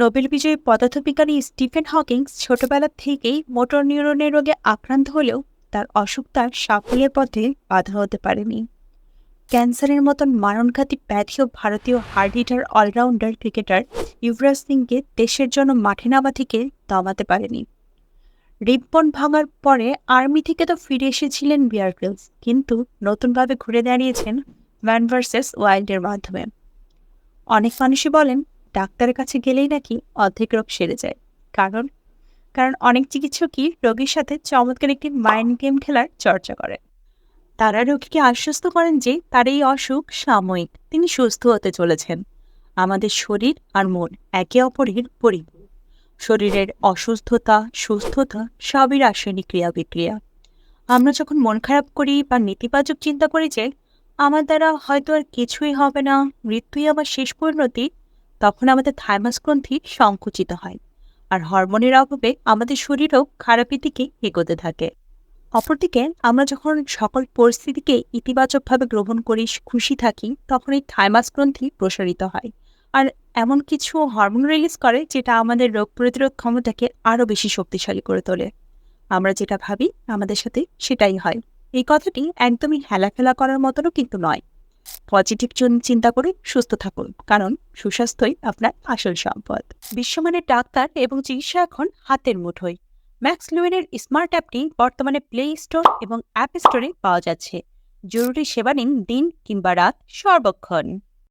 Nobel বিজয়ী পদার্থবিজ্ঞানী Stephen Hawkings ছোটবেলা থেকেই মোটর নিউরনের রোগে আক্রান্ত হলেও তার অসুখ তার সাফল্যের পথে বাধা হতে পারেনি। ক্যান্সারের মতন মারণঘাতী ব্যাধিও ভারতীয় hard hitter allrounder cricketer Yuvraj সিংকে দেশের জন্য মাঠে নামা থেকে দমাতে পারেনি। রিপন ভাঙার পরে আর্মি থেকে তো ফিরে এসেছিলেন বিয়ার কিন্তু নতুনভাবে ঘুরে দাঁড়িয়েছেন ম্যান ভার্সেস ওয়াইল্ডের মাধ্যমে। অনেক মানুষই বলেন ডাক্তারের কাছে গেলেই নাকি অর্ধেক রোগ সেরে যায়। কারণ কারণ অনেক চিকিৎসকই রোগীর সাথে চমৎকার একটি মাইন্ড গেম খেলার চর্চা করে। তারা রোগীকে আশ্বস্ত করেন যে তার এই অসুখ সাময়িক। তিনি সুস্থ হতে চলেছেন। আমাদের শরীর আর মন একে অপরের পরিপূরক। শরীরের অসুস্থতা, সুস্থতা সবই রাসায়নিক ক্রিয়া বিক্রিয়া আমরা যখন মন খারাপ করি বা নেতিবাচক চিন্তা করি যে, আমার দ্বারা হয়তো আর কিছুই হবে না, মৃত্যুই আমার শেষ পরিণতি তখন আমাদের থাইমাস গ্রন্থি সংকুচিত হয় আর হরমোনের অভাবে আমাদের শরীরও খারাপের দিকে এগোতে থাকে। অপরদিকে আমরা যখন সকল পরিস্থিতিকে ইতিবাচকভাবে গ্রহণ করি খুশি থাকি, তখন এই থাইমাস গ্রন্থি প্রসারিত হয় আর এমন কিছু হরমোন রিলিজ করে যেটা আমাদের রোগ প্রতিরোধ ক্ষমতাকে আরও বেশি শক্তিশালী করে তোলে। আমরা যেটা ভাবি আমাদের সাথে সেটাই হয়। এই কথাটি একদমই হেলাফেলা করার মতনও কিন্তু নয়। পজিটিভ চিন্তা করে সুস্থ থাকুন, কারণ সুস্বাস্থ্যই আপনার আসল সম্পদ। বিশ্বমানের ডাক্তার এবং চিকিৎসা এখন হাতের মুঠোয়। ম্যাক্স লুয়েনের স্মার্ট অ্যাপটি বর্তমানে প্লে স্টোর এবং অ্যাপ স্টোরে পাওয়া যাচ্ছে। জরুরি সেবা নিন দিন কিংবা রাত সর্বক্ষণ।